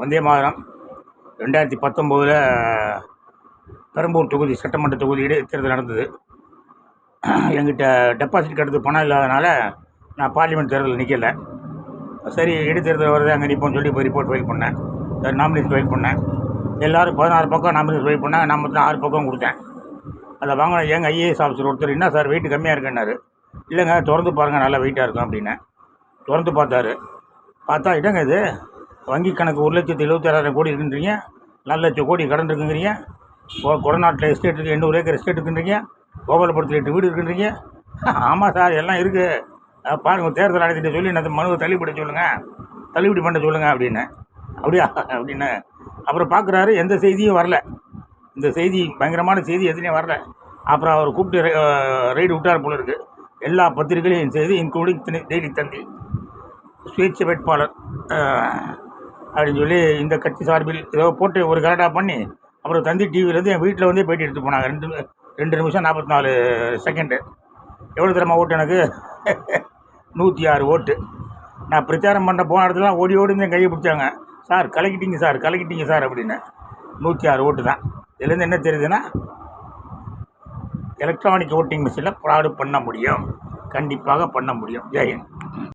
வந்தே மாதரம். ரெண்டாயிரத்தி பத்தொம்போதில் பெரம்பூர் தொகுதி சட்டமன்ற தொகுதி இடைத்தேர்தல் நடந்தது. எங்கிட்ட டெபாசிட் கட்டுறது பணம் இல்லாதனால நான் பார்லிமெண்ட் தேர்தலில் நிற்கலை சரி இடைத்தேர்தல் வருது அங்கே நிற்போம்னு சொல்லி போய் ரிப்போர்ட் ஃபைல் பண்ணேன். நாமினேஷன் ஃபைல் பண்ணேன். எல்லோரும் பதினாறு பக்கம் நாமினேஷன் ஃபைல் பண்ணேன் நான் மொத்தம் ஆறு பக்கம் கொடுத்தேன். அதை வாங்கின எங்கள் ஐஏஎஸ் ஆஃபீஸர் ஒருத்தர் என்ன சார் வெயிட் கம்மியாக இருக்குன்னாரு? இல்லைங்க திறந்து பாருங்கள் நல்லா வெயிட்டாக இருக்கும் அப்படின்னேன். திறந்து பார்த்தாரு. பார்த்தா இடங்க இது? வங்கி கணக்கு ஒரு லட்சத்து எழுபத்தாறாயிரம் கோடி இருக்குன்றீங்க. நாலு லட்சம் கோடி கடன் இருக்குங்கிறீங்க கொ- கொடநாட்டில் எஸ்டேட் இருக்குது எண்ணூறு ஏக்கர் எஸ்டேட் இருக்குன்றீங்க. கோபாலபுரத்தில் எட்டு வீடு இருக்குன்றீங்க. ஆமாம் சார் எல்லாம் இருக்குது பாருங்கள் தேர்தல் நடத்திட்டு சொல்லி அந்த மனுவை தள்ளுபடி சொல்லுங்கள் தள்ளுபடி பண்ண சொல்லுங்கள் அப்படின்னு. அப்படியா? அப்படின்னு. அப்புறம் பார்க்குறாரு எந்த செய்தியும் வரல. இந்த செய்தி பயங்கரமான செய்தி எதுவுமே வரல. அப்புறம் அவர் கூப்பிட்டு ரைடு விட்டார் போல இருக்கு. எல்லா பத்திரிகைகளையும் செய்து இன்க்ளூடிங் டெய்லி தந்தி சுயேட்சை வேட்பாளர் அப்படின்னு சொல்லி இந்த கட்சி சார்பில் ஏதோ போட்டு ஒரு கரெக்டாக பண்ணி அப்புறம் தந்தி டிவிலேருந்து என் வீட்டில் வந்து பேட்டி எடுத்து போனாங்க. ரெண்டு ரெண்டு நிமிஷம் நாற்பத்தி நாலு செகண்டு எவ்வளோ தரமாக ஓட்டு எனக்கு? நூற்றி ஆறு ஓட்டு. நான் பிரச்சாரம் பண்ண போன இடத்துலாம் ஓடி ஓடி என் கையை பிடிச்சாங்க. சார் கலக்கிட்டீங்க சார் கலக்கிட்டீங்க சார் அப்படின்னு. நூற்றி ஆறு ஓட்டு தான். இதுலேருந்து என்ன தெரியுதுன்னா எலக்ட்ரானிக் ஓட்டிங் மிஷினில் ப்ராடு பண்ண முடியும். கண்டிப்பாக பண்ண முடியும். ஜெயன்